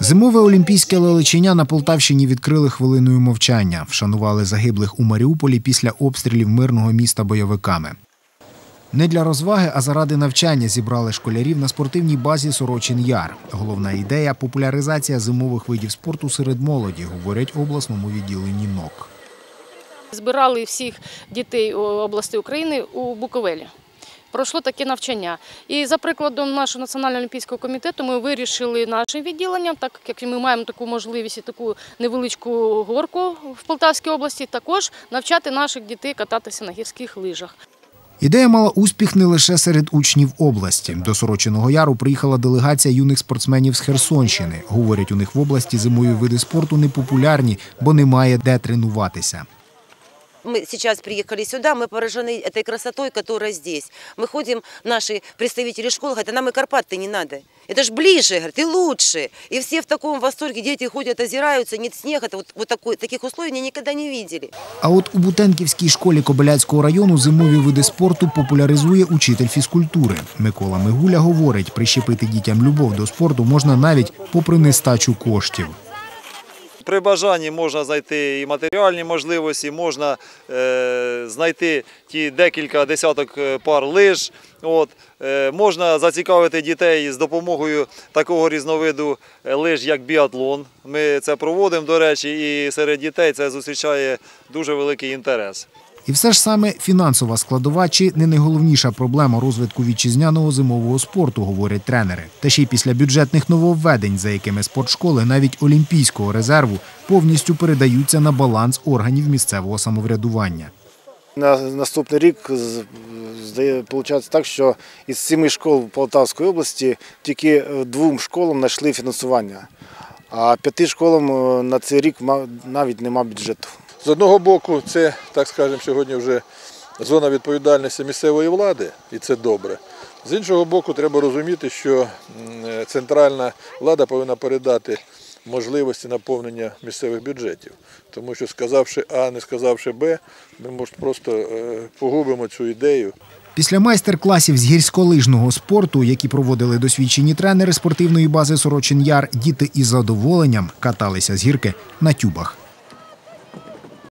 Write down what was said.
Зимове олімпійське лелечення на Полтавщині відкрили хвилиною мовчання. Вшанували загиблих у Маріуполі після обстрілів мирного міста бойовиками. Не для розваги, а заради навчання зібрали школярів на спортивній базі Сорочин Яр. Головна ідея популяризація зимових видів спорту серед молоді, говорять в обласному відділенні НОК. Збирали всіх дітей області України у Буковелі. Пройшло таке навчання. І за прикладом нашого національного олімпійського комітету ми вирішили нашим відділенням, так як ми маємо таку можливість і таку невеличку горку в Полтавській області, також навчати наших дітей кататися на гірських лижах. Ідея мала успіх не лише серед учнів області. До Сорочиного Яру приїхала делегація юних спортсменів з Херсонщини. Говорять, у них в області зимові види спорту не популярні, бо немає де тренуватися Мы сейчас приехали сюда, мы поражены этой красотой, которая здесь. Мы ходим, наши представители школ говорят, а нам и Карпат-то не надо. Это ж ближе, говорят, и лучше. И все в таком восторге, дети ходят, озираются, нет снега. Это вот, вот такой, таких условий они никогда не видели. А от у Бутенківській школі Кобиляцького району зимові види спорту популяризує учитель фізкультури. Микола Мигуля говорить, прищепити дітям любов до спорту можна навіть попри нестачу коштів. При бажанні можна знайти і матеріальні можливості, можна е, знайти ті декілька десяток е, пар лиж. От, е, можна зацікавити дітей з допомогою такого різновиду е, лиж, як біатлон. Ми це проводимо, до речі, і серед дітей це зустрічає дуже великий інтерес. І все ж саме фінансова складова чи не найголовніша проблема розвитку вітчизняного зимового спорту, говорять тренери. Та ще й після бюджетних нововведень, за якими спортшколи навіть олімпійського резерву повністю передаються на баланс органів місцевого самоврядування. На наступний рік виходить так, що із семи школ Полтавської області тільки двом школам знайшли фінансування, а п'яти школам е, на цей рік навіть нема бюджету. З одного боку, це, так скажемо, сьогодні вже зона відповідальності місцевої влади, і це добре. З іншого боку, треба розуміти, що центральна влада повинна передати можливості наповнення місцевих бюджетів. Тому що сказавши А, не сказавши Б, ми може, просто е, погубимо цю ідею. Після майстер-класів з гірськолижного спорту, які проводили досвідчені тренери спортивної бази Сорочин Яр, діти із задоволенням каталися з гірки на тюбах.